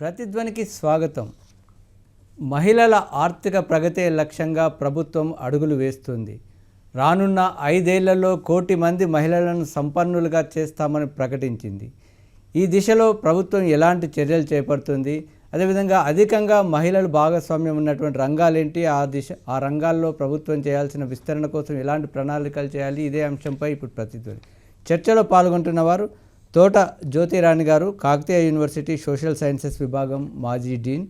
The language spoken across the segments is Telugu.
ప్రతిధ్వనికి స్వాగతం. మహిళల ఆర్థిక ప్రగతే లక్ష్యంగా ప్రభుత్వం అడుగులు వేస్తుంది. రానున్న ఐదేళ్ళలో కోటి మంది మహిళలను సంపన్నులుగా చేస్తామని ప్రకటించింది. ఈ దిశలో ప్రభుత్వం ఎలాంటి చర్యలు చేపడుతుంది? అదేవిధంగా అధికంగా మహిళలు భాగస్వామ్యం ఉన్నటువంటి రంగాలేంటి? ఆ దిశ ఆ రంగాల్లో ప్రభుత్వం చేయాల్సిన విస్తరణ కోసం ఎలాంటి ప్రణాళికలు చేయాలి? ఇదే అంశంపై ఇప్పుడు ప్రతిధ్వని. చర్చలో పాల్గొంటున్న వారు తోట జ్యోతిరాణి గారు కాకతీయ యూనివర్సిటీ సోషల్ సైన్సెస్ విభాగం మాజీ డీన్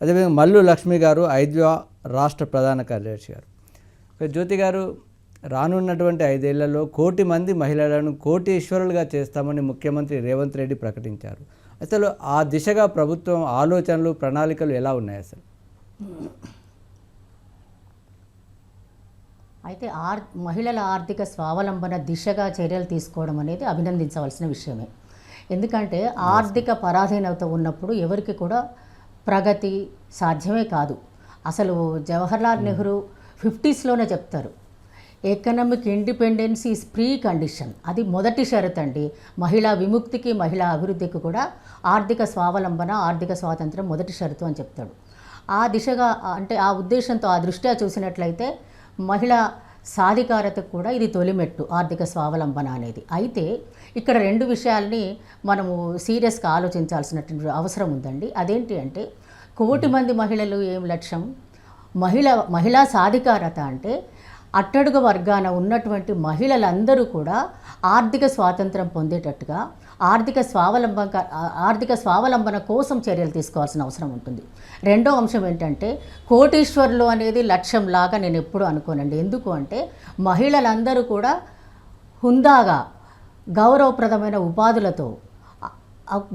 అదేవిధంగా మల్లు లక్ష్మి గారు ఐద్వా రాష్ట్ర ప్రధాన కార్యదర్శి గారు. జ్యోతి గారు రానున్నటువంటి ఐదేళ్ళలో కోటి మంది మహిళలను కోటీశ్వరులుగా చేస్తామని ముఖ్యమంత్రి రేవంత్ రెడ్డి ప్రకటించారు. అసలు ఆ దిశగా ప్రభుత్వం ఆలోచనలు ప్రణాళికలు ఎలా ఉన్నాయి అసలు? అయితే ఆర్ మహిళల ఆర్థిక స్వావలంబన దిశగా చర్యలు తీసుకోవడం అనేది అభినందించవలసిన విషయమే. ఎందుకంటే ఆర్థిక పరాధీనత ఉన్నప్పుడు ఎవరికి కూడా ప్రగతి సాధ్యమే కాదు. అసలు జవహర్లాల్ నెహ్రూ ఫిఫ్టీస్లోనే చెప్తారు economic independence is precondition అది మొదటి షరత్ అండి. మహిళా విముక్తికి మహిళా అభివృద్ధికి కూడా ఆర్థిక స్వావలంబన ఆర్థిక స్వాతంత్రం మొదటి షరతు అని చెప్తాడు. ఆ దిశగా అంటే ఆ ఉద్దేశంతో ఆ దృష్ట్యా చూసినట్లయితే మహిళా సాధికారతకు కూడా ఇది తొలిమెట్టు ఆర్థిక స్వావలంబన అనేది. అయితే ఇక్కడ రెండు విషయాల్ని మనము సీరియస్గా ఆలోచించాల్సినటువంటి అవసరం ఉందండి. అదేంటి అంటే కోటి మంది మహిళలు ఏం లక్ష్యం? మహిళ మహిళా సాధికారత అంటే అట్టడుగు వర్గాన ఉన్నటువంటి మహిళలందరూ కూడా ఆర్థిక స్వాతంత్రం పొందేటట్టుగా ఆర్థిక స్వావలంబన ఆర్థిక స్వావలంబన కోసం చర్యలు తీసుకోవాల్సిన అవసరం ఉంటుంది. రెండో అంశం ఏంటంటే కోటీశ్వరులు అనేది లక్ష్యం లాగా నేను ఎప్పుడు అనుకోనండి. ఎందుకు అంటే మహిళలందరూ కూడా హుందాగా గౌరవప్రదమైన ఉపాధులతో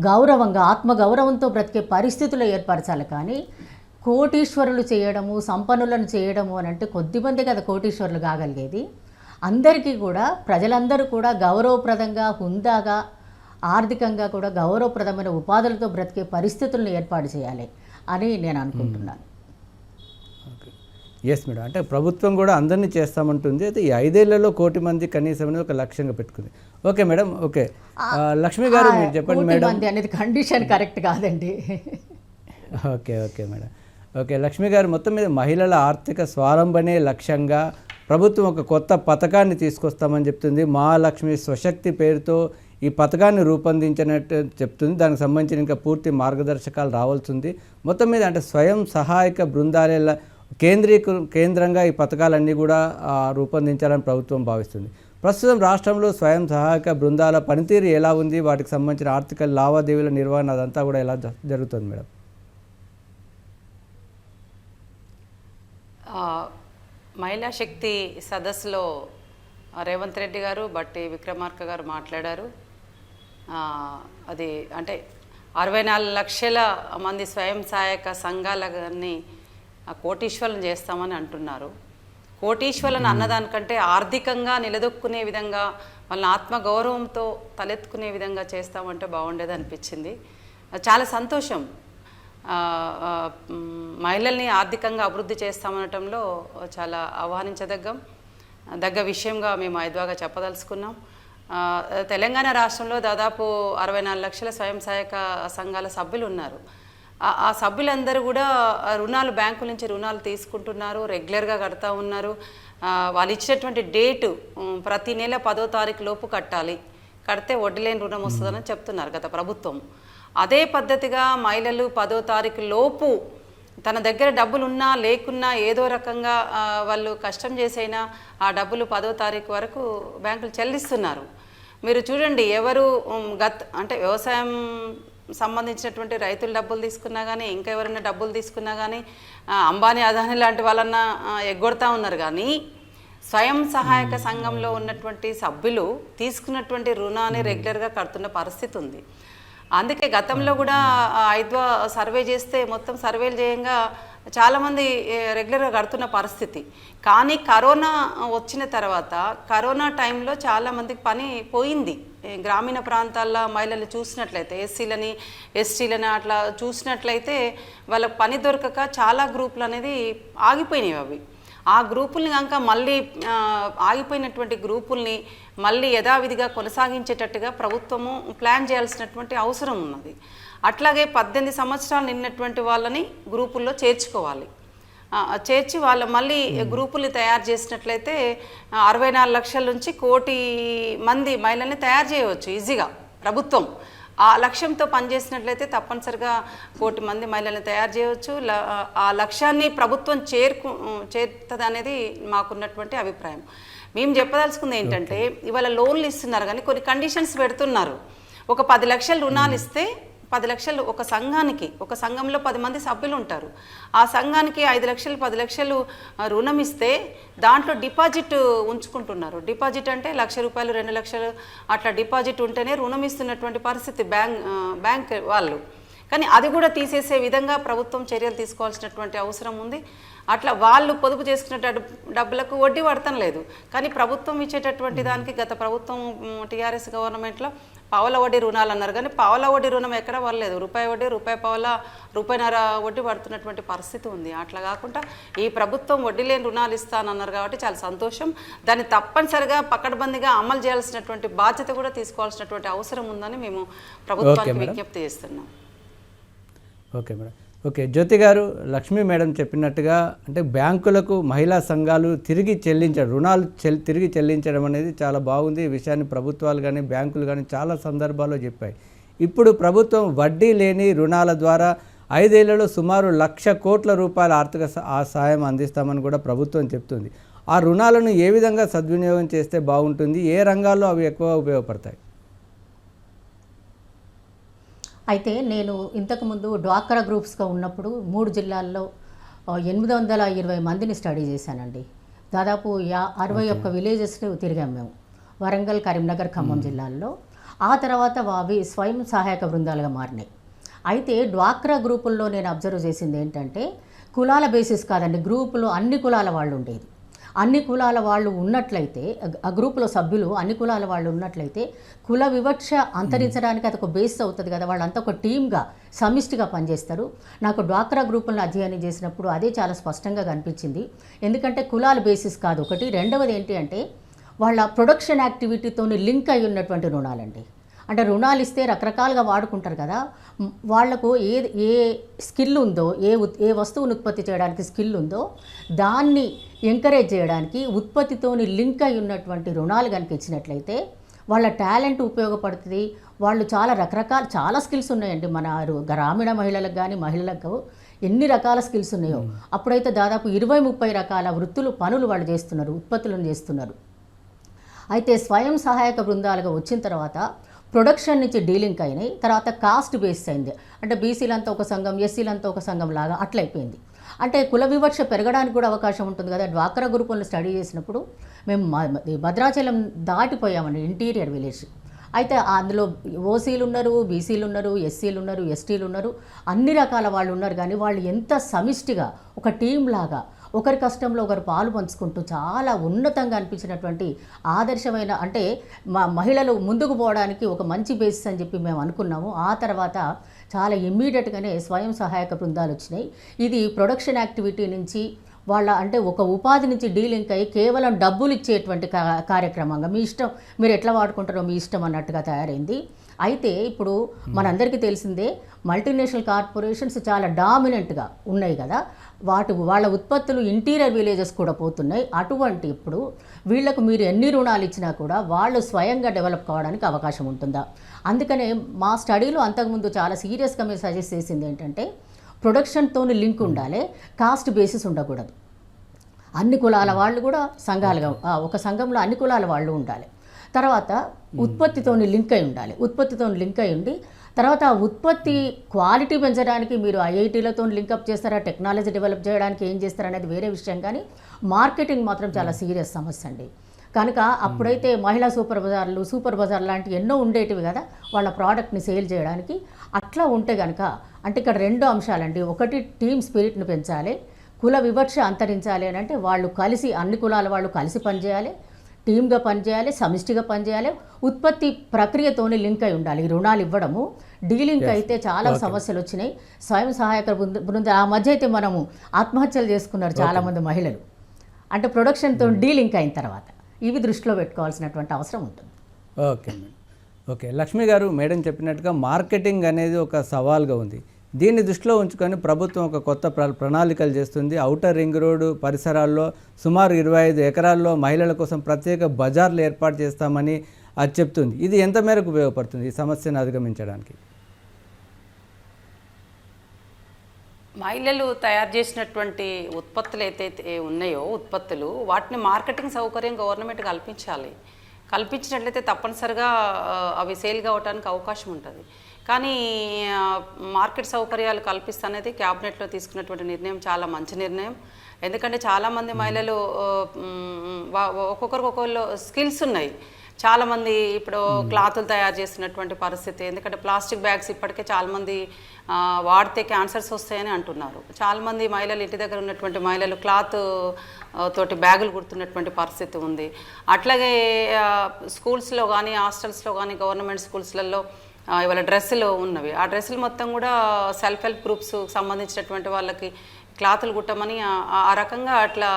గౌరవంగా ఆత్మగౌరవంతో బ్రతికే పరిస్థితులు ఏర్పరచాలి. కానీ కోటీశ్వరులు చేయడము సంపన్నులను చేయడము అని అంటే కొద్దిమంది కదా కోటీశ్వరులు కాగలిగేది. అందరికీ కూడా ప్రజలందరూ కూడా గౌరవప్రదంగా హుందాగా ఆర్థికంగా కూడా గౌరవప్రదమైన ఉపాధులతో బ్రతికే పరిస్థితులను ఏర్పాటు చేయాలి అని నేను అనుకుంటున్నాను. ఎస్ మేడం అంటే ప్రభుత్వం కూడా అందరినీ చేస్తామంటుంది. అయితే ఈ ఐదేళ్ళలో కోటి మంది కనీసం అనేది ఒక లక్ష్యంగా పెట్టుకుంది. ఓకే మేడం ఓకే లక్ష్మి గారు మీరు చెప్పండి మేడం అనేది కండిషన్ కరెక్ట్ కాదండి. Okay okay madam okay Lakshmi గారు మొత్తం మీద మహిళల ఆర్థిక స్వావలంబనే లక్ష్యంగా ప్రభుత్వం ఒక కొత్త పథకాన్ని తీసుకొస్తామని చెప్తుంది. మహాలక్ష్మి స్వశక్తి పేరుతో ఈ పథకాన్ని రూపొందించినట్టు చెప్తుంది. దానికి సంబంధించిన ఇంకా పూర్తి మార్గదర్శకాలు రావాల్సింది. మొత్తం మీద అంటే స్వయం సహాయక బృందాల కేంద్రీకృ కేంద్రంగా ఈ పథకాలన్నీ కూడా రూపొందించాలని ప్రభుత్వం భావిస్తుంది. ప్రస్తుతం రాష్ట్రంలో స్వయం సహాయక బృందాల పనితీరు ఎలా ఉంది? వాటికి సంబంధించిన ఆర్థిక లావాదేవీల నిర్వహణ అదంతా కూడా ఎలా జ- జరుగుతుంది మేడం? మహిళా శక్తి సదస్సులో రేవంత్ రెడ్డి గారు బట్టి విక్రమార్క గారు మాట్లాడారు. అది అంటే అరవై నాలుగు లక్షల మంది స్వయం సహాయక సంఘాలని కోటీశ్వరం చేస్తామని అంటున్నారు. కోటీశ్వరులను అన్నదానికంటే ఆర్థికంగా నిలదొక్కునే విధంగా వాళ్ళని ఆత్మగౌరవంతో తలెత్తుకునే విధంగా చేస్తామంటే బాగుండేది అనిపించింది. చాలా సంతోషం. మహిళల్ని ఆర్థికంగా అభివృద్ధి చేస్తామనటంలో చాలా ఆహ్వానించదగ్గం. దగ్గ విషయంగా మేము ఐద్వాగా చెప్పదలుచుకున్నాం. తెలంగాణ రాష్ట్రంలో దాదాపు అరవై నాలుగు లక్షల స్వయం సహాయక సంఘాల సభ్యులు ఉన్నారు ఆ- సభ్యులందరూ కూడా రుణాలు బ్యాంకుల నుంచి రుణాలు తీసుకుంటున్నారు రెగ్యులర్గా కడతా ఉన్నారు. వాళ్ళు ఇచ్చినటువంటి డేటు ప్రతి నెల పదో తారీఖు లోపు కట్టాలి. కడితే వడ్డీలేని రుణం వస్తుందని చెప్తున్నారు గత ప్రభుత్వం. అదే పద్ధతిగా మహిళలు పదో తారీఖు లోపు తన దగ్గర డబ్బులు ఉన్నా లేకున్నా ఏదో రకంగా వాళ్ళు కష్టం చేసైనా ఆ డబ్బులు పదో తారీఖు వరకు బ్యాంకులు చెల్లిస్తున్నారు. మీరు చూడండి ఎవరు గత అంటే వ్యవసాయం సంబంధించినటువంటి రైతుల డబ్బులు తీసుకున్నా కానీ ఇంకా ఎవరైనా డబ్బులు తీసుకున్నా కానీ అంబానీ అదాని లాంటి వాళ్ళన్నా ఎగ్గొడతా ఉన్నారు కానీ స్వయం సహాయక సంఘంలో ఉన్నటువంటి సభ్యులు తీసుకున్నటువంటి రుణాన్ని రెగ్యులర్గా కడుతున్న పరిస్థితి ఉంది. అందుకే గతంలో కూడా ఐద్వా సర్వే చేస్తే మొత్తం సర్వేలు చేయంగా చాలామంది రెగ్యులర్గా కడుతున్న పరిస్థితి. కానీ కరోనా వచ్చిన తర్వాత కరోనా టైంలో చాలామందికి పని పోయింది. గ్రామీణ ప్రాంతాల్లో మహిళలు చూసినట్లయితే ఎస్సీలని ఎస్టీలని అట్లా చూసినట్లయితే వాళ్ళకి పని దొరకక చాలా గ్రూపులు అనేది ఆగిపోయినాయి అవి. ఆ గ్రూపుల్ని కనుక మళ్ళీ ఆగిపోయినటువంటి గ్రూపుల్ని మళ్ళీ యథావిధిగా కొనసాగించేటట్టుగా ప్రభుత్వము ప్లాన్ చేయాల్సినటువంటి అవసరం ఉన్నది. అట్లాగే పద్దెనిమిది సంవత్సరాలు నిన్నటువంటి వాళ్ళని గ్రూపుల్లో చేర్చుకోవాలి. చేర్చి వాళ్ళ మళ్ళీ గ్రూపులు తయారు చేసినట్లయితే అరవై నాలుగు లక్షల నుంచి కోటి మంది మహిళల్ని తయారు చేయవచ్చు ఈజీగా ప్రభుత్వం. ఆ లక్ష్యంతో పనిచేసినట్లయితే తప్పనిసరిగా కోటి మంది మహిళల్ని తయారు చేయవచ్చు. ఆ లక్ష్యాన్ని ప్రభుత్వం చేరుకు చేరుతుంది అనేది మాకున్నటువంటి అభిప్రాయం. మేము చెప్పదలుచుకుంది ఏంటంటే ఇవాళ లోన్లు ఇస్తున్నారు కానీ కొన్ని కండిషన్స్ పెడుతున్నారు. ఒక పది లక్షలు రుణాలు ఇస్తే పది లక్షలు ఒక సంఘానికి ఒక సంఘంలో పది మంది సభ్యులు ఉంటారు ఆ సంఘానికి ఐదు లక్షలు పది లక్షలు రుణం ఇస్తే దాంట్లో డిపాజిట్ ఉంచుకుంటున్నారు. డిపాజిట్ అంటే లక్ష రూపాయలు రెండు లక్షలు అట్లా డిపాజిట్ ఉంటేనే రుణం ఇస్తున్నటువంటి పరిస్థితి బ్యాంక్ బ్యాంక్ వాళ్ళు. కానీ అది కూడా తీసేసే విధంగా ప్రభుత్వం చర్యలు తీసుకోవాల్సినటువంటి అవసరం ఉంది. అట్లా వాళ్ళు పొదుపు చేసుకున్న డబ్బులకు వడ్డీ పడటం లేదు కానీ ప్రభుత్వం ఇచ్చేటటువంటి దానికి గత ప్రభుత్వం టీఆర్ఎస్ గవర్నమెంట్లో పావల వడ్డీ రుణాలు అన్నారు. కానీ పావల వడ్డీ రుణం ఎక్కడ పడలేదు. రూపాయి వడ్డీ రూపాయి పావల రూపాయిన్నర వడ్డీ పడుతున్నటువంటి పరిస్థితి ఉంది. అట్లా కాకుండా ఈ ప్రభుత్వం వడ్డీ లేని రుణాలు ఇస్తానన్నారు కాబట్టి చాలా సంతోషం. దాన్ని తప్పనిసరిగా పకడ్బందీగా అమలు చేయాల్సినటువంటి బాధ్యత కూడా తీసుకోవాల్సినటువంటి అవసరం ఉందని మేము ప్రభుత్వానికి. విజ్ఞప్తి చేస్తున్నాం. Okay madam. ఓకే జ్యోతి గారు లక్ష్మీ మేడం చెప్పినట్టుగా అంటే బ్యాంకులకు మహిళా సంఘాలు తిరిగి చెల్లించడం రుణాలు చెల్ తిరిగి చెల్లించడం అనేది చాలా బాగుంది. ఈ విషయాన్ని ప్రభుత్వాలు కానీ బ్యాంకులు కానీ చాలా సందర్భాల్లో చెప్పాయి. ఇప్పుడు ప్రభుత్వం వడ్డీ లేని రుణాల ద్వారా ఐదేళ్ళలో సుమారు లక్ష కోట్ల రూపాయల ఆర్థిక స- సాయం అందిస్తామని కూడా ప్రభుత్వం చెప్తుంది. ఆ రుణాలను ఏ విధంగా సద్వినియోగం చేస్తే బాగుంటుంది? ఏ రంగాల్లో అవి ఎక్కువ ఉపయోగపడతాయి? అయితే నేను ఇంతకుముందు డ్వాక్రా గ్రూప్స్గా ఉన్నప్పుడు మూడు జిల్లాల్లో ఎనిమిది వందల ఇరవై మందిని స్టడీ చేశానండి. దాదాపు యా అరవై ఒక్క విలేజెస్ని తిరిగాం మేము. వరంగల్ కరీంనగర్ ఖమ్మం జిల్లాల్లో. ఆ తర్వాత అవి స్వయం సహాయక బృందాలుగా మారినాయి. అయితే డ్వాక్రా గ్రూపుల్లో నేను అబ్జర్వ్ చేసింది ఏంటంటే కులాల బేసిస్ కాదండి గ్రూపులో అన్ని కులాల వాళ్ళు ఉండేది అన్ని కులాల వాళ్ళు ఉన్నట్లయితే ఆ- గ్రూప్లో గ్రూపులో సభ్యులు అన్ని కులాల వాళ్ళు ఉన్నట్లయితే కుల వివక్ష అంతరించడానికి అది ఒక బేస్ అవుతుంది కదా. వాళ్ళంతా ఒక టీమ్గా సమిష్టిగా పనిచేస్తారు. నాకు డ్వాక్రా గ్రూపులను అధ్యయనం చేసినప్పుడు అదే చాలా స్పష్టంగా కనిపించింది. ఎందుకంటే కులాల బేసిస్ కాదు ఒకటి. రెండవది ఏంటి అంటే వాళ్ళ ప్రొడక్షన్ యాక్టివిటీతో లింక్ అయి ఉన్నటువంటి రుణాలండి. అంటే రుణాలు ఇస్తే రకరకాలుగా వాడుకుంటారు కదా. వాళ్ళకు ఏ ఏ స్కిల్ ఉందో ఏ ఏ వస్తువును ఉత్పత్తి చేయడానికి స్కిల్ ఉందో దాన్ని ఎంకరేజ్ చేయడానికి ఉత్పత్తితోని లింక్ అయి ఉన్నటువంటి రుణాలు కనుక ఇచ్చినట్లయితే వాళ్ళ టాలెంట్ ఉపయోగపడుతుంది. వాళ్ళు చాలా రకరకాల చాలా స్కిల్స్ ఉన్నాయండి మన గ్రామీణ మహిళలకు కానీ మహిళలకు ఎన్ని రకాల స్కిల్స్ ఉన్నాయో. అప్పుడైతే దాదాపు ఇరవై ముప్పై రకాల వృత్తులు పనులు వాళ్ళు చేస్తున్నారు ఉత్పత్తులను చేస్తున్నారు. అయితే స్వయం సహాయక బృందాలుగా వచ్చిన తర్వాత ప్రొడక్షన్ నుంచి డీలింగ్ అయినాయి. తర్వాత కాస్ట్ బేస్డ్ అయింది. అంటే బీసీలంతా ఒక సంఘం ఎస్సీలంతా ఒక సంఘం లాగా అట్లయిపోయింది అంటే కుల వివక్ష పెరగడానికి కూడా అవకాశం ఉంటుంది కదా. డ్వాక్రా గ్రూపులను స్టడీ చేసినప్పుడు మేము భద్రాచలం దాటిపోయామండి ఇంటీరియర్ విలేజ్ అయితే అందులో ఓసీలు ఉన్నారు బీసీలు ఉన్నారు ఎస్సీలు ఉన్నారు ఎస్టీలు ఉన్నారు అన్ని రకాల వాళ్ళు ఉన్నారు కానీ వాళ్ళు ఎంత సమిష్టిగా ఒక టీం లాగా ఒకరి కష్టంలో ఒకరు పాలు పంచుకుంటూ చాలా ఉన్నతంగా అనిపించినటువంటి ఆదర్శమైన అంటే మా మహిళలు ముందుకు పోవడానికి ఒక మంచి బేసిస్ అని చెప్పి మేము అనుకున్నాము. ఆ తర్వాత చాలా ఇమ్మీడియట్గానే స్వయం సహాయక బృందాలు వచ్చినాయి. ఇది ప్రొడక్షన్ యాక్టివిటీ నుంచి వాళ్ళ అంటే ఒక ఉపాధి నుంచి డీలింక్ అయ్యి కేవలం డబ్బులు ఇచ్చేటువంటి కా- కార్యక్రమంగా మీ ఇష్టం మీరు ఎట్లా వాడుకుంటారో మీ ఇష్టం అన్నట్టుగా తయారైంది. అయితే ఇప్పుడు మనందరికీ తెలిసిందే మల్టీనేషనల్ కార్పొరేషన్స్ చాలా డామినెంట్గా ఉన్నాయి కదా. వాటి వాళ్ళ ఉత్పత్తులు ఇంటీరియర్ విలేజెస్ కూడా పోతున్నాయి. అటువంటి ఇప్పుడు వీళ్ళకు మీరు ఎన్ని రుణాలు ఇచ్చినా కూడా వాళ్ళు స్వయంగా డెవలప్ కావడానికి అవకాశం ఉంటుందా? అందుకనే మా స్టడీలో అంతకుముందు చాలా సీరియస్గా మేము సజెస్ట్ చేసింది ఏంటంటే ప్రొడక్షన్తో లింక్ ఉండాలి కాస్ట్ బేసిస్ ఉండకూడదు. అన్ని కులాల వాళ్ళు కూడా సంఘాలుగా ఒక సంఘంలో అన్ని కులాల వాళ్ళు ఉండాలి. తర్వాత ఉత్పత్తితోని లింక్ అయి ఉండాలి. ఉత్పత్తితో లింక్ అయి ఉండి తర్వాత ఆ ఉత్పత్తి క్వాలిటీ పెంచడానికి మీరు ఐఐటీలతో లింకప్ చేస్తారా? టెక్నాలజీ డెవలప్ చేయడానికి ఏం చేస్తారా అనేది వేరే విషయం. కానీ మార్కెటింగ్ మాత్రం చాలా సీరియస్ సమస్య అండి. కనుక అప్పుడైతే మహిళా సూపర్ బజార్లు సూపర్ బజార్ లాంటివి ఎన్నో ఉండేటివి కదా వాళ్ళ ప్రోడక్ట్ని సేల్ చేయడానికి అట్లా ఉంటే కనుక అంటే ఇక్కడ రెండు అంశాలండి. ఒకటి టీమ్ స్పిరిట్ని పెంచాలి కుల వివక్ష అంతరించాలి అని అంటే వాళ్ళు కలిసి అన్ని కులాల వాళ్ళు కలిసి పనిచేయాలి. టీమ్గా పనిచేయాలి సమిష్టిగా పనిచేయాలి ఉత్పత్తి ప్రక్రియతోనే లింక్ అయి ఉండాలి రుణాలు ఇవ్వడము. డీలింక్ అయితే చాలా సమస్యలు వచ్చినాయి. స్వయం సహాయక బృంద బృంద ఆ మధ్య అయితే మనము ఆత్మహత్యలు చేసుకున్నారు చాలామంది మహిళలు. అంటే ప్రొడక్షన్తో డీలింక్ అయిన తర్వాత ఇవి దృష్టిలో పెట్టుకోవాల్సినటువంటి అవసరం ఉంటుంది. ఓకే మేడం ఓకే లక్ష్మి గారు మేడం చెప్పినట్టుగా మార్కెటింగ్ అనేది ఒక సవాల్గా ఉంది. దీన్ని దృష్టిలో ఉంచుకొని ప్రభుత్వం ఒక కొత్త ప్ర ప్రణాళికలు చేస్తుంది. ఔటర్ రింగ్ రోడ్డు పరిసరాల్లో సుమారు ఇరవై ఐదు ఎకరాల్లో మహిళల కోసం ప్రత్యేక బజార్లు ఏర్పాటు చేస్తామని అది చెప్తుంది. ఇది ఎంత మేరకు ఉపయోగపడుతుంది ఈ సమస్యను అధిగమించడానికి? మహిళలు తయారు చేసినటువంటి ఉత్పత్తులు ఏదైతే ఉన్నాయో ఉత్పత్తులు వాటిని మార్కెటింగ్ సౌకర్యం గవర్నమెంట్ కల్పించాలి. కల్పించినట్లయితే తప్పనిసరిగా అవి సేల్ కావడానికి అవకాశం ఉంటుంది. కానీ మార్కెట్ సౌకర్యాలు కల్పిస్తనేది క్యాబినెట్లో తీసుకున్నటువంటి నిర్ణయం చాలా మంచి నిర్ణయం. ఎందుకంటే చాలామంది మహిళలు ఒక్కొక్కరికి ఒక్కొక్కరు స్కిల్స్ ఉన్నాయి. చాలామంది ఇప్పుడు క్లాతులు తయారు చేస్తున్నటువంటి పరిస్థితి. ఎందుకంటే ప్లాస్టిక్ బ్యాగ్స్ ఇప్పటికే చాలామంది వాడితే క్యాన్సర్స్ వస్తాయని అంటున్నారు. చాలామంది మహిళలు ఇంటి దగ్గర ఉన్నటువంటి మహిళలు క్లాత్ తోటి బ్యాగులు కుడుతున్నటువంటి పరిస్థితి ఉంది. అట్లాగే స్కూల్స్లో కానీ హాస్టల్స్లో కానీ గవర్నమెంట్ స్కూల్స్లలో ఇవాళ డ్రెస్సులు ఉన్నవి. ఆ డ్రెస్సులు మొత్తం కూడా సెల్ఫ్ హెల్ప్ గ్రూప్స్ సంబంధించినటువంటి వాళ్ళకి క్లాతులు కుట్టమని ఆ- రకంగా అట్లా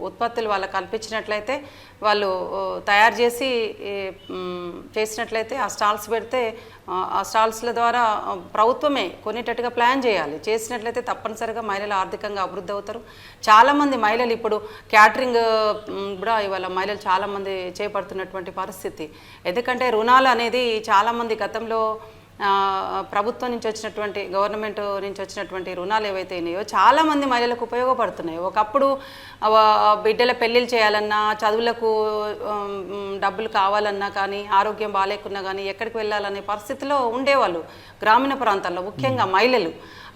ఉత్పత్తులు వాళ్ళకి కల్పించినట్లయితే వాళ్ళు తయారు చేసి చేసినట్లయితే ఆ స్టాల్స్ పెడితే ఆ, స్టాల్స్ల ద్వారా ప్రభుత్వమే కొనేటట్టుగా ప్లాన్ చేయాలి. చేసినట్లయితే తప్పనిసరిగా మహిళలు ఆర్థికంగా అభివృద్ధి అవుతారు. చాలామంది మహిళలు ఇప్పుడు క్యాటరింగ్ కూడా ఇవాళ మహిళలు చాలామంది చేపడుతున్నటువంటి పరిస్థితి. ఎందుకంటే రుణాలు అనేది చాలామంది గతంలో ప్రభుత్వం నుంచి వచ్చినటువంటి గవర్నమెంట్ నుంచి వచ్చినటువంటి రుణాలు ఏవైతే ఉన్నాయో చాలా మంది మహిళలకు ఉపయోగపడుతున్నాయి. ఒకప్పుడు బిడ్డల పెళ్ళిళ్ళు చేయాలన్నా చదువులకు డబ్బులు కావాలన్నా కానీ ఆరోగ్యం బాగాలేకున్నా కానీ ఎక్కడికి వెళ్ళాలనే పరిస్థితిలో ఉండేవాళ్ళు గ్రామీణ ప్రాంతాల్లో ముఖ్యంగా మహిళలు.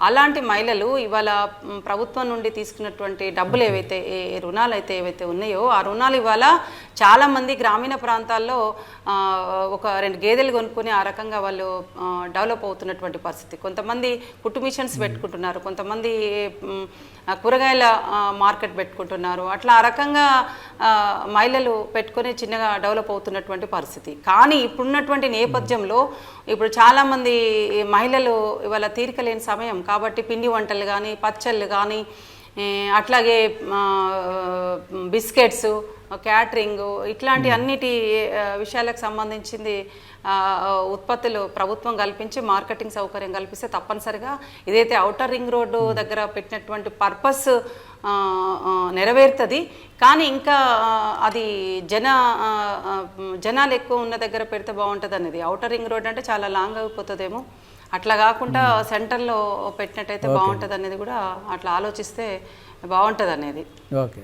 అలాంటి మహిళలు ఇవాళ ప్రభుత్వం నుండి తీసుకున్నటువంటి డబ్బులు ఏవైతే రుణాలు అయితే ఏవైతే ఉన్నాయో ఆ రుణాలు ఇవాళ చాలామంది గ్రామీణ ప్రాంతాల్లో ఒక రెండు గేదెలు కొనుక్కొని ఆ రకంగా వాళ్ళు డెవలప్ అవుతున్నటువంటి పరిస్థితి. కొంతమంది కుట్టు మిషన్స్ పెట్టుకుంటున్నారు. కొంతమంది కూరగాయల మార్కెట్ పెట్టుకుంటున్నారు. అట్లా ఆ రకంగా మహిళలు పెట్టుకొని చిన్నగా డెవలప్ అవుతున్నటువంటి పరిస్థితి. కానీ ఇప్పుడున్నటువంటి నేపథ్యంలో ఇప్పుడు చాలామంది మహిళలు ఇవాళ తీరిక లేని సమయం. కాబట్టి పిండి వంటలు కానీ పచ్చళ్ళు కానీ అట్లాగే బిస్కెట్స్ క్యాటరింగ్ ఇట్లాంటి అన్నిటి విషయాలకు సంబంధించింది ఉత్పత్తులు ప్రభుత్వం కల్పించి మార్కెటింగ్ సౌకర్యం కల్పిస్తే తప్పనిసరిగా ఇదైతే ఔటర్ రింగ్ రోడ్డు దగ్గర పెట్టినటువంటి పర్పస్ నెరవేరుతుంది. కానీ ఇంకా అది జన జనాలు ఎక్కువ ఉన్న దగ్గర పెడితే బాగుంటుంది అనేది ఔటర్ రింగ్ రోడ్ అంటే చాలా లాంగ్ అయిపోతుందేమో. అట్లా కాకుండా సెంటర్లో పెట్టినట్టయితే బాగుంటుంది అనేది కూడా అట్లా ఆలోచిస్తే బాగుంటుంది అనేది ఓకే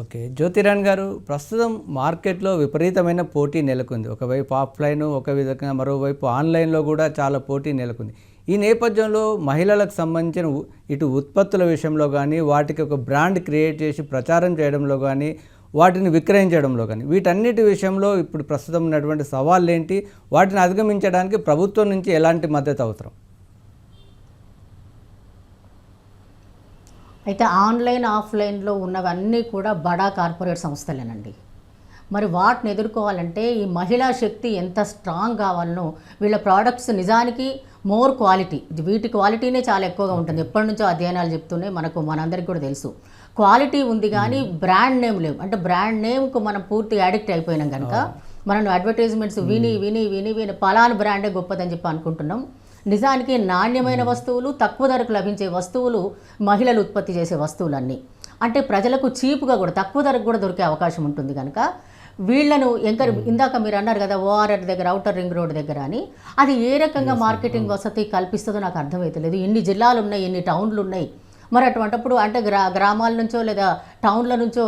ఓకే. జ్యోతిరాణ్ గారు ప్రస్తుతం మార్కెట్లో విపరీతమైన పోటీ నెలకొంది. ఒకవైపు ఆఫ్లైన్ ఒక విధంగా మరోవైపు ఆన్లైన్లో కూడా చాలా పోటీ నెలకొంది. ఈ నేపథ్యంలో మహిళలకు సంబంధించిన ఉ- ఇటు ఉత్పత్తుల విషయంలో కానీ వాటికి ఒక బ్రాండ్ క్రియేట్ చేసి ప్రచారం చేయడంలో కానీ వాటిని విక్రయించడంలో కానీ వీటన్నిటి విషయంలో ఇప్పుడు ప్రస్తుతం ఉన్నటువంటి సవాళ్ళు ఏంటి వాటిని అధిగమించడానికి ప్రభుత్వం నుంచి ఎలాంటి మద్దతు అవసరం? అయితే ఆన్లైన్ ఆఫ్లైన్లో ఉన్నవన్నీ కూడా బడా కార్పొరేట్ సంస్థలేనండి. మరి వాటిని ఎదుర్కోవాలంటే ఈ మహిళా శక్తి ఎంత స్ట్రాంగ్ కావాలనో వీళ్ళ ప్రోడక్ట్స్ నిజానికి మోర్ క్వాలిటీ. వీటి క్వాలిటీనే చాలా ఎక్కువగా ఉంటుంది. ఎప్పటి నుంచో అధ్యయనాలు చెప్తూనే మనకు మనందరికీ కూడా తెలుసు. క్వాలిటీ ఉంది కానీ బ్రాండ్ నేమ్ లేవు. అంటే బ్రాండ్ నేమ్కు మనం పూర్తిగా అడిక్ట్ అయిపోయినాం కనుక మనం అడ్వర్టైజ్మెంట్స్ విని విని విని విని పలానా బ్రాండే గొప్పదని చెప్పి అనుకుంటున్నాం. నిజానికి నాణ్యమైన వస్తువులు తక్కువ ధరకు లభించే వస్తువులు మహిళలు ఉత్పత్తి చేసే వస్తువులన్నీ. అంటే ప్రజలకు చీప్గా కూడా తక్కువ ధరకు కూడా దొరికే అవకాశం ఉంటుంది కనుక వీళ్ళను ఎంకర్ ఇందాక మీరు అన్నారు కదా ఓఆర్ఆర్ దగ్గర అవుటర్ రింగ్ రోడ్ దగ్గర అని అది ఏ రకంగా మార్కెటింగ్ వసతి కల్పిస్తుందో నాకు అర్థమైతలేదు. ఎన్ని జిల్లాలు ఉన్నాయి ఎన్ని టౌన్లు ఉన్నాయి. మరి అటువంటప్పుడు అంటే గ్రా గ్రామాల నుంచో లేదా టౌన్ల నుంచో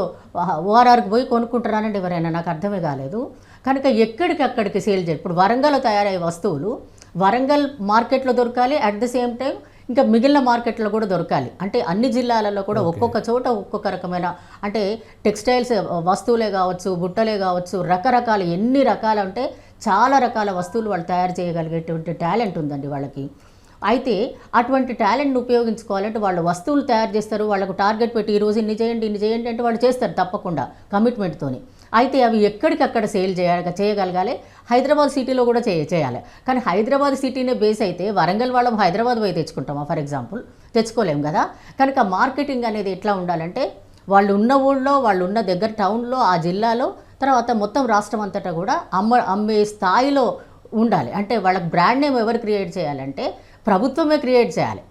ఓఆర్ఆర్కి పోయి కొనుక్కుంటారానండి ఎవరైనా? నాకు అర్థమే కాలేదు. కనుక ఎక్కడికక్కడికి సేల్ చేయాలి ఇప్పుడు వరంగల్లో తయారయ్యే వస్తువులు వరంగల్ మార్కెట్లో దొరకాలి. అట్ ద సేమ్ టైం ఇంకా మిగిలిన మార్కెట్లో కూడా దొరకాలి. అంటే అన్ని జిల్లాలలో కూడా ఒక్కొక్క చోట ఒక్కొక్క రకమైన అంటే టెక్స్టైల్స్ వస్తువులే కావచ్చు బుట్టలే కావచ్చు రకరకాల ఎన్ని రకాలు అంటే చాలా రకాల వస్తువులు వాళ్ళు తయారు చేయగలిగేటువంటి టాలెంట్ ఉందండి వాళ్ళకి. అయితే అటువంటి టాలెంట్ని ఉపయోగించుకోవాలంటే వాళ్ళు వస్తువులు తయారు చేస్తారు. వాళ్ళకు టార్గెట్ పెట్టి ఈ రోజు ఇన్ని చేయండి ఇన్ని చేయండి అంటే వాళ్ళు చేస్తారు తప్పకుండా కమిట్మెంట్తోని. అయితే అవి ఎక్కడికక్కడ సేల్ చేయ చేయగలగాలి? హైదరాబాద్ సిటీలో కూడా చేయ చేయాలి. కానీ హైదరాబాద్ సిటీనే బేస్ అయితే వరంగల్ వాళ్ళం హైదరాబాద్ పోయి తెచ్చుకుంటామా ఫర్ ఎగ్జాంపుల్ తెచ్చుకోలేం కదా? కనుక మార్కెటింగ్ అనేది ఎట్లా ఉండాలంటే వాళ్ళు ఉన్న ఊళ్ళో వాళ్ళు ఉన్న దగ్గర టౌన్లో ఆ జిల్లాలో తర్వాత మొత్తం రాష్ట్రం అంతటా కూడా అమ్మ అమ్మే స్థాయిలో ఉండాలి. అంటే వాళ్ళకి బ్రాండ్ నేమ్ ఎవరు క్రియేట్ చేయాలంటే ప్రభుత్వమే క్రియేట్ చేయాలి.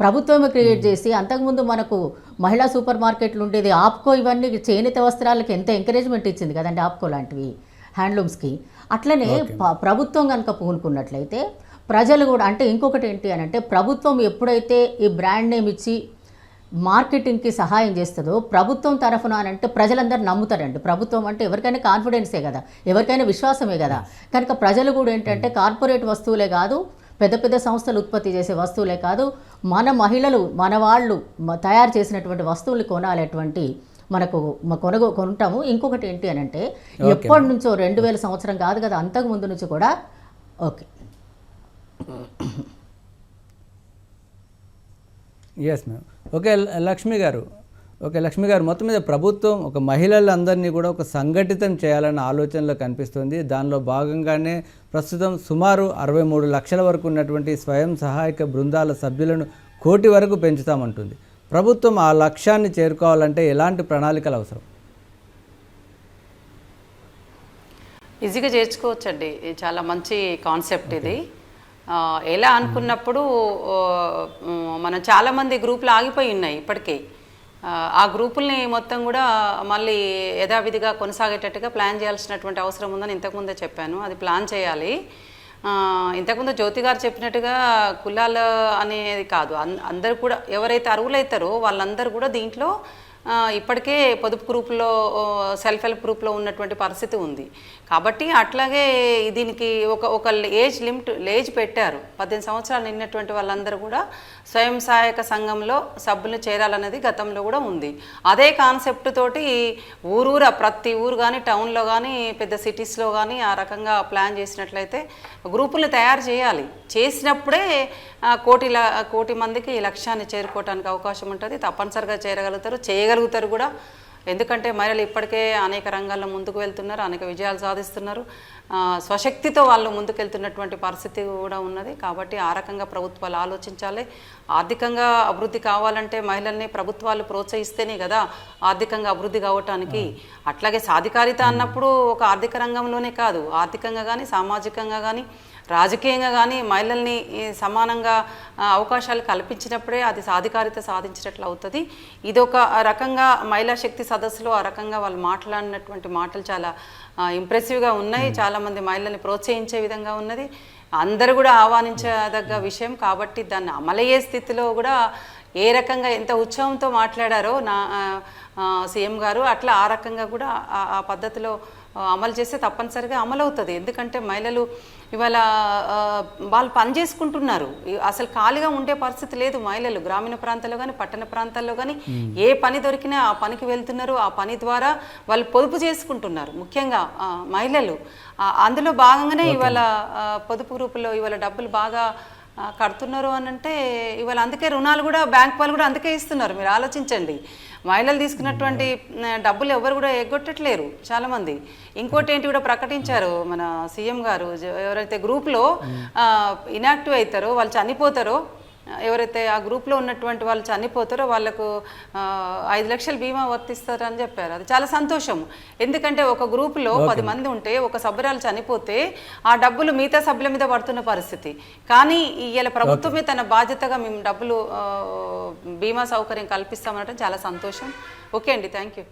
ప్రభుత్వమే క్రియేట్ చేసి అంతకుముందు మనకు మహిళా సూపర్ మార్కెట్లు ఉండేది. ఆప్కో ఇవన్నీ చేనేత వస్త్రాలకు ఎంత ఎంకరేజ్మెంట్ ఇచ్చింది కదండి ఆప్కో లాంటివి హ్యాండ్లూమ్స్కి అట్లనే ప- ప్రభుత్వం కనుక పూనుకున్నట్లయితే ప్రజలు కూడా అంటే ఇంకొకటి ఏంటి అని అంటే ప్రభుత్వం ఎప్పుడైతే ఈ బ్రాండ్ నేమ్ ఇచ్చి మార్కెటింగ్కి సహాయం చేస్తుందో ప్రభుత్వం తరఫున అని అంటే ప్రజలందరూ నమ్ముతారండి. ప్రభుత్వం అంటే ఎవరికైనా కాన్ఫిడెన్సే కదా ఎవరికైనా విశ్వాసమే కదా. కనుక ప్రజలు కూడా ఏంటంటే కార్పొరేట్ వస్తువులే కాదు పెద్ద పెద్ద సంస్థలు ఉత్పత్తి చేసే వస్తువులే కాదు మన మహిళలు మన వాళ్ళు తయారు చేసినటువంటి వస్తువులు కొనాలటువంటి మనకు కొనగో కొంటాము. ఇంకొకటి ఏంటి అని అంటే ఎప్పటి నుంచో రెండు వేల సంవత్సరం కాదు కదా అంతకు ముందు నుంచి కూడా okay. Yes ma'am okay Lakshmi గారు ఓకే లక్ష్మి గారు మొత్తం మీద ప్రభుత్వం ఒక మహిళలందరినీ కూడా ఒక సంఘటితం చేయాలన్న ఆలోచనలో కనిపిస్తుంది. దానిలో భాగంగానే ప్రస్తుతం సుమారు అరవై మూడు లక్షల వరకు ఉన్నటువంటి స్వయం సహాయక బృందాల సభ్యులను కోటి వరకు పెంచుతామంటుంది. ప్రభుత్వం ఆ లక్ష్యాన్ని చేరుకోవాలంటే ఎలాంటి ప్రణాళికలు అవసరం? ఈజీగా చేర్చుకోవచ్చండి. ఇది చాలా మంచి కాన్సెప్ట్ ఇది. ఎలా అనుకున్నప్పుడు మనం చాలామంది గ్రూపులు ఆగిపోయి ఉన్నాయి ఇప్పటికే. ఆ, గ్రూపుల్ని మొత్తం కూడా మళ్ళీ యథావిధిగా కొనసాగేటట్టుగా ప్లాన్ చేయాల్సినటువంటి అవసరం ఉందని ఇంతకుముందే చెప్పాను. అది ప్లాన్ చేయాలి. ఇంతకుముందు జ్యోతి గారు చెప్పినట్టుగా కులాలు అనేది కాదు. అన్- అందరు కూడా ఎవరైతే అరువులైతారో వాళ్ళందరూ కూడా దీంట్లో ఇప్పటికే పొదుపు గ్రూప్లో సెల్ఫ్ హెల్ప్ గ్రూప్లో ఉన్నటువంటి పరిస్థితి ఉంది. కాబట్టి అట్లాగే దీనికి ఒక ఒక ఏజ్ లిమిట్ ఏజ్ పెట్టారు. పద్దెనిమిది సంవత్సరాలు నిన్నటువంటి వాళ్ళందరూ కూడా స్వయం సహాయక సంఘంలో సభ్యులు చేరాలనేది గతంలో కూడా ఉంది. అదే కాన్సెప్ట్ తోటి ఊరూర ప్రతి ఊరు కానీ టౌన్లో కానీ పెద్ద సిటీస్లో కానీ ఆ రకంగా ప్లాన్ చేసినట్లయితే గ్రూపులు తయారు చేయాలి. చేసినప్పుడే కోటి కోటి మందికి ఈ లక్ష్యాన్ని చేరుకోవడానికి అవకాశం ఉంటుంది. తప్పనిసరిగా చేరగలుగుతారు. చేయగలుగుతారు కూడా. ఎందుకంటే మహిళలు ఇప్పటికే అనేక రంగాల్లో ముందుకు వెళ్తున్నారు అనేక విజయాలు సాధిస్తున్నారు. స్వశక్తితో వాళ్ళు ముందుకెళ్తున్నటువంటి పరిస్థితి కూడా ఉన్నది. కాబట్టి ఆ రకంగా ప్రభుత్వాలు ఆలోచించాలి. ఆర్థికంగా అభివృద్ధి కావాలంటే మహిళల్ని ప్రభుత్వాలు ప్రోత్సహిస్తేనే కదా ఆర్థికంగా అభివృద్ధి కావటానికి. అట్లాగే సాధికారిత అన్నప్పుడు ఒక ఆర్థిక రంగంలోనే కాదు. ఆర్థికంగా కానీ సామాజికంగా కానీ రాజకీయంగా కానీ మహిళల్ని సమానంగా అవకాశాలు కల్పించినప్పుడే అది సాధికారిత సాధించినట్లు అవుతుంది. ఇది ఒక రకంగా మహిళా శక్తి సదస్సులో ఆ రకంగా వాళ్ళు మాట్లాడినటువంటి మాటలు చాలా ఇంప్రెసివ్గా ఉన్నాయి. చాలామంది మహిళల్ని ప్రోత్సహించే విధంగా ఉన్నది. అందరూ కూడా ఆహ్వానించదగ్గ విషయం కాబట్టి దాన్ని అమలయ్యే స్థితిలో కూడా ఏ రకంగా ఎంత ఉత్సవంతో మాట్లాడారో నా సీఎం గారు అట్లా ఆ రకంగా కూడా ఆ- పద్ధతిలో అమలు చేస్తే తప్పనిసరిగా అమలు అవుతుంది ఎందుకంటే మహిళలు ఇవాళ వాళ్ళు పని చేసుకుంటున్నారు. అసలు ఖాళీగా ఉండే పరిస్థితి లేదు మహిళలు. గ్రామీణ ప్రాంతాల్లో కానీ పట్టణ ప్రాంతాల్లో కానీ ఏ పని దొరికినా ఆ పనికి వెళ్తున్నారు. ఆ పని ద్వారా వాళ్ళు పొదుపు చేసుకుంటున్నారు. ముఖ్యంగా మహిళలు. అందులో భాగంగానే ఇవాళ పొదుపు గ్రూపులో ఇవాళ డబ్బులు బాగా కడుతున్నారు అని అంటే ఇవాళ అందుకే రుణాలు కూడా బ్యాంక్ వాళ్ళు కూడా అందుకే ఇస్తున్నారు. మీరు ఆలోచించండి. మహిళలు తీసుకున్నటువంటి డబ్బులు ఎవరు కూడా ఎగ్గొట్టట్లేరు చాలామంది. ఇంకోటి ఏంటి కూడా ప్రకటించారు మన సీఎం గారు ఎవరైతే గ్రూప్లో ఇనాక్టివ్ అవుతారో వాళ్ళు చనిపోతారో ఎవరైతే ఆ గ్రూప్లో ఉన్నటువంటి వాళ్ళు చనిపోతారో వాళ్ళకు ఐదు లక్షల బీమా వర్తిస్తారని చెప్పారు. అది చాలా సంతోషం. ఎందుకంటే ఒక గ్రూపులో పది మంది ఉంటే ఒక సభ్యురాలు చనిపోతే ఆ డబ్బులు మిగతా సభ్యుల మీద పడుతున్న పరిస్థితి. కానీ ఇవాళ ప్రభుత్వమే తన బాధ్యతగా మేము డబ్బులు బీమా సౌకర్యం కల్పిస్తామనడం చాలా సంతోషం. ఓకే అండి. Thank you.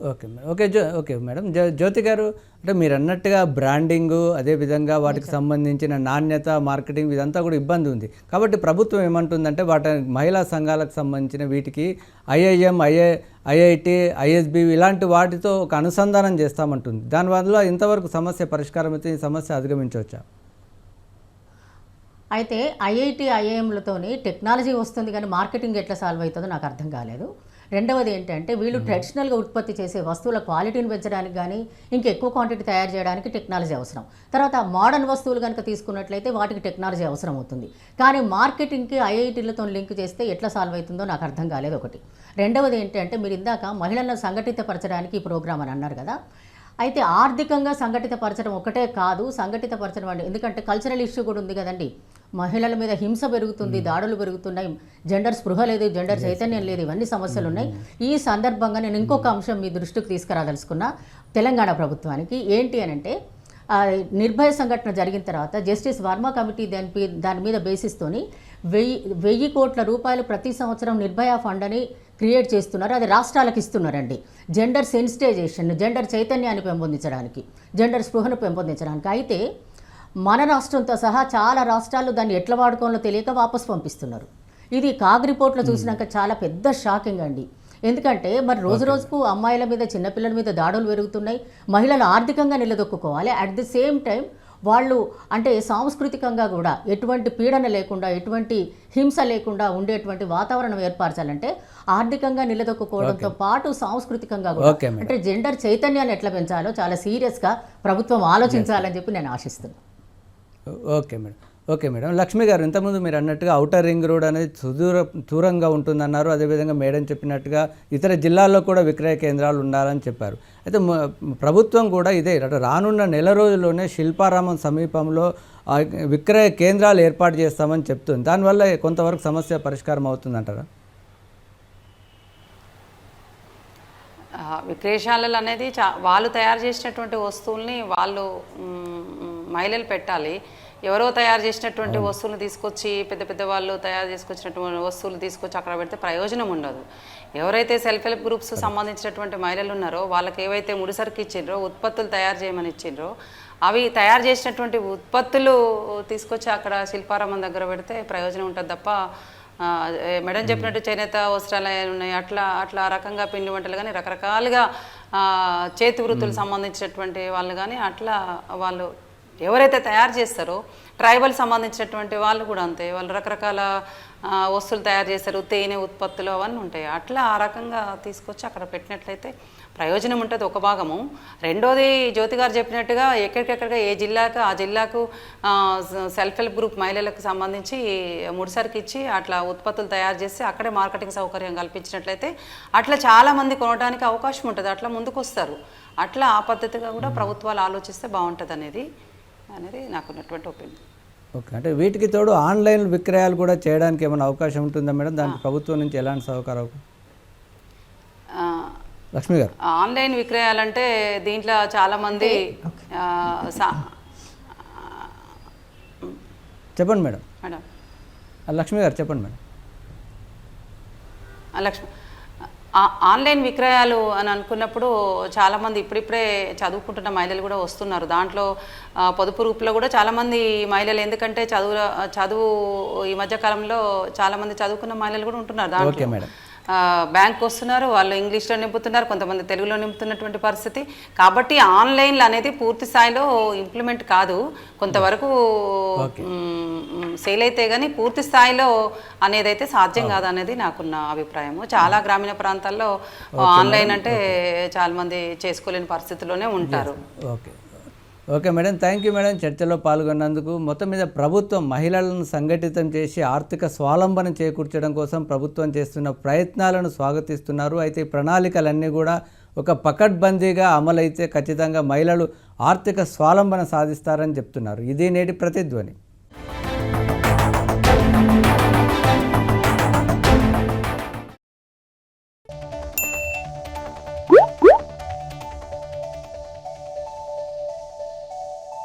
Okay madam okay Joe okay madam. జ్యో- జ్యోతి గారు అంటే మీరు అన్నట్టుగా బ్రాండింగు అదేవిధంగా వాటికి సంబంధించిన నాణ్యత మార్కెటింగ్ ఇదంతా కూడా ఇబ్బంది ఉంది. కాబట్టి ప్రభుత్వం ఏమంటుందంటే వాటి మహిళా సంఘాలకు సంబంధించిన వీటికి ఐఐఎం ఐఐ ఐఐటి ఐఎస్బి ఇలాంటి వాటితో ఒక అనుసంధానం చేస్తామంటుంది. దానివల్ల ఇంతవరకు సమస్య పరిష్కారం అయితే ఈ సమస్య అధిగమించవచ్చా? అయితే ఐఐటి ఐఐఎంలతోని టెక్నాలజీ వస్తుంది కానీ మార్కెటింగ్ ఎట్లా సాల్వ్ అవుతుందో నాకు అర్థం కాలేదు. రెండవది ఏంటంటే వీళ్ళు ట్రెడిషనల్గా ఉత్పత్తి చేసే వస్తువుల క్వాలిటీని పెంచడానికి కానీ ఇంకా ఎక్కువ క్వాంటిటీ తయారు చేయడానికి టెక్నాలజీ అవసరం. తర్వాత మోడర్న్ వస్తువులు కనుక తీసుకున్నట్లయితే వాటికి టెక్నాలజీ అవసరం అవుతుంది. కానీ మార్కెటింగ్కి ఐఐటీలతో లింక్ చేస్తే ఎట్లా సాల్వ్ అవుతుందో నాకు అర్థం కాలేదు ఒకటి. రెండవది ఏంటంటే మీరు ఇందాక మహిళలను సంఘటితపరచడానికి ఈ ప్రోగ్రామ్ అని అన్నారు కదా అయితే ఆర్థికంగా సంఘటితపరచడం ఒకటే కాదు సంఘటితపరచడం అంటే ఎందుకంటే కల్చరల్ ఇష్యూ కూడా ఉంది కదండి. మహిళల మీద హింస పెరుగుతుంది దాడులు పెరుగుతున్నాయి. జెండర్ స్పృహ లేదు జెండర్ చైతన్యం లేదు ఇవన్నీ సమస్యలు ఉన్నాయి. ఈ సందర్భంగా నేను ఇంకొక అంశం మీ దృష్టికి తీసుకురాదలుచుకున్నా. తెలంగాణ ప్రభుత్వానికి ఏంటి అని అంటే నిర్భయ సంఘటన జరిగిన తర్వాత జస్టిస్ వర్మ కమిటీ దాని దాని మీద బేసిస్తోని వెయ్యి వెయ్యి కోట్ల రూపాయలు ప్రతి సంవత్సరం నిర్భయ ఫండ్ అని క్రియేట్ చేస్తున్నారు అది రాష్ట్రాలకు ఇస్తున్నారండి. జెండర్ సెన్సిటైజేషన్ జెండర్ చైతన్యాన్ని పెంపొందించడానికి జెండర్ స్పృహను పెంపొందించడానికి. అయితే మన రాష్ట్రంతో సహా చాలా రాష్ట్రాలు దాన్ని ఎట్లా వాడుకోవాలో తెలియక వాపస్ పంపిస్తున్నారు. ఇది కాగ్ రిపోర్ట్లో చూసినాక చాలా పెద్ద షాకింగ్ అండి. ఎందుకంటే మరి రోజు రోజుకు అమ్మాయిల మీద చిన్నపిల్లల మీద దాడులు పెరుగుతున్నాయి. మహిళలు ఆర్థికంగా నిలదొక్కుకోవాలి. అట్ ది సేమ్ టైం వాళ్ళు అంటే సాంస్కృతికంగా కూడా ఎటువంటి పీడన లేకుండా ఎటువంటి హింస లేకుండా ఉండేటువంటి వాతావరణం ఏర్పరచాలంటే ఆర్థికంగా నిలదొక్కుకోవడంతో పాటు సాంస్కృతికంగా కూడా. అంటే జెండర్ చైతన్యాన్ని ఎట్లా పెంచాలో చాలా సీరియస్గా ప్రభుత్వం ఆలోచించాలని చెప్పి నేను ఆశిస్తున్నాను. Okay madam. Okay madam. Lakshmi గారు ఇంతకుముందు మీరు అన్నట్టుగా అవుటర్ రింగ్ రోడ్ అనేది సుదూర దూరంగా ఉంటుందన్నారు. అదేవిధంగా మేడం చెప్పినట్టుగా ఇతర జిల్లాల్లో కూడా విక్రయ కేంద్రాలు ఉండాలని చెప్పారు. అయితే ప్రభుత్వం కూడా ఇదే అటు రానున్న నెల రోజుల్లోనే శిల్పారామం సమీపంలో విక్రయ కేంద్రాలు ఏర్పాటు చేస్తామని చెప్తుంది. దానివల్ల కొంతవరకు సమస్య పరిష్కారం అవుతుందంటారా? విక్రయశాలలు అనేది చా వాళ్ళు తయారు చేసినటువంటి వస్తువుల్ని వాళ్ళు మహిళలు పెట్టాలి. ఎవరో తయారు చేసినటువంటి వస్తువులు తీసుకొచ్చి పెద్ద పెద్ద వాళ్ళు తయారు చేసుకొచ్చినటువంటి వస్తువులు తీసుకొచ్చి అక్కడ పెడితే ప్రయోజనం ఉండదు. ఎవరైతే సెల్ఫ్ హెల్ప్ గ్రూప్స్ సంబంధించినటువంటి మహిళలు ఉన్నారో వాళ్ళకి ఏవైతే ముడిసరికి ఇచ్చిండ్రో ఉత్పత్తులు తయారు చేయమని ఇచ్చిండ్రో అవి తయారు చేసినటువంటి ఉత్పత్తులు తీసుకొచ్చి అక్కడ శిల్పారామం దగ్గర పెడితే ప్రయోజనం ఉంటుంది తప్ప మేడం చెప్పినట్టు చేనేత వస్త్రాలు ఉన్నాయి అట్లా అట్లా ఆ రకంగా పిండి వంటలు కానీ రకరకాలుగా చేతి వృత్తులు సంబంధించినటువంటి వాళ్ళు కానీ అట్లా వాళ్ళు ఎవరైతే తయారు చేస్తారో ట్రైబల్ సంబంధించినటువంటి వాళ్ళు కూడా అంతే. వాళ్ళు రకరకాల వస్తువులు తయారు చేస్తారు. తేనె ఉత్పత్తులు అవన్నీ ఉంటాయి. అట్లా ఆ రకంగా తీసుకొచ్చి అక్కడ పెట్టినట్లయితే ప్రయోజనం ఉంటుంది ఒక భాగము. రెండోది జ్యోతి గారు చెప్పినట్టుగా ఎక్కడికెక్కడిగా ఏ జిల్లాకు ఆ జిల్లాకు సెల్ఫ్ హెల్ప్ గ్రూప్ మహిళలకు సంబంధించి ముడిసరికి ఇచ్చి అట్లా ఉత్పత్తులు తయారు చేసి అక్కడే మార్కెటింగ్ సౌకర్యం కల్పించినట్లయితే అట్లా చాలామంది కొనడానికి అవకాశం ఉంటుంది. అట్లా ముందుకు వస్తారు అట్లా ఆ పద్ధతిగా కూడా ప్రభుత్వాలు ఆలోచిస్తే బాగుంటుంది అనేది అనేది నాకున్నటువంటి ఒపీనియన్ ఓకే అంటే వీటికి తోడు ఆన్లైన్ విక్రయాలు కూడా చేయడానికి ఏమైనా అవకాశం ఉంటుందా మేడం? దానికి ప్రభుత్వం నుంచి ఎలాంటి సహకారం లక్ష్మి గారు. ఆన్లైన్ విక్రయాలంటే దీంట్లో చాలామంది చెప్పండి మేడం. మేడం. లక్ష్మి గారు చెప్పండి మేడం. లక్ష్మి ఆన్లైన్ విక్రయాలు అని అనుకున్నప్పుడు చాలామంది ఇప్పుడిప్పుడే చదువుకుంటున్న మహిళలు కూడా వస్తున్నారు. దాంట్లో పొదుపు రూపులో కూడా చాలామంది మహిళలు ఎందుకంటే చదువు చదువు ఈ మధ్య కాలంలో చాలామంది చదువుకున్న మహిళలు కూడా ఉంటున్నారు దాంట్లో. బ్యాంక్ వస్తున్నారు వాళ్ళు ఇంగ్లీష్లో నింపుతున్నారు కొంతమంది తెలుగులో నింపుతున్నటువంటి పరిస్థితి. కాబట్టి ఆన్లైన్లో అనేది పూర్తి స్థాయిలో ఇంప్లిమెంట్ కాదు. కొంతవరకు సేల్ అయితే కానీ పూర్తి స్థాయిలో అనేది అయితే సాధ్యం కాదు అనేది నాకున్న అభిప్రాయము. చాలా గ్రామీణ ప్రాంతాల్లో ఆన్లైన్ అంటే చాలా మంది చేసుకోలేని పరిస్థితిలోనే ఉంటారు. Okay. Okay madam thank you madam చర్చలో పాల్గొన్నందుకు. మొత్తం మీద ప్రభుత్వం మహిళలను సంఘటితం చేసి ఆర్థిక స్వావలంబన చేకూర్చడం కోసం ప్రభుత్వం చేస్తున్న ప్రయత్నాలను స్వాగతిస్తున్నారు. అయితే ప్రణాళికలన్నీ కూడా ఒక పకడ్బందీగా అమలైతే ఖచ్చితంగా మహిళలు ఆర్థిక స్వావలంబన సాధిస్తారని చెప్తున్నారు. ఇది నేటి ప్రతిధ్వని.